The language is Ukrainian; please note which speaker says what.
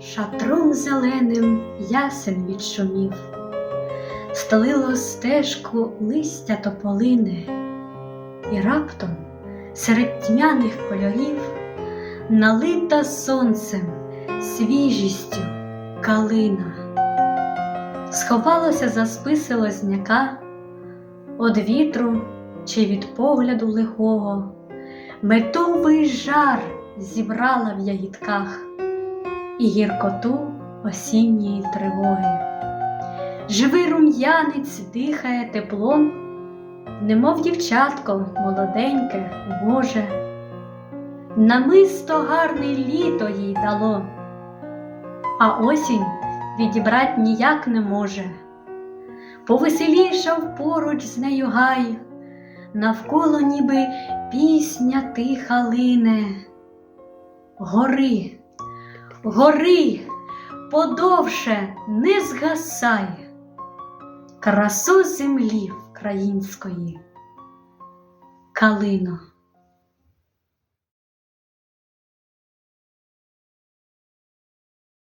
Speaker 1: шатром зеленим ясен відшумів, стелило стежку листя тополине, і раптом серед тьмяних кольорів налита сонцем свіжістю калина, сховалося за списи лозняка, од вітру чи від погляду лихого, медовий жар зібрала в ягідках і гіркоту осінньої тривоги. Живий рум'янець дихає теплом, немов дівчатко молоденьке, Боже, намисто гарне літо їй дало, а осінь відібрать ніяк не може. Повеселішав поруч з нею гай, навколо ніби пісня тиха лине. Гори, гори, подовше не згасай, красу землі української, калино.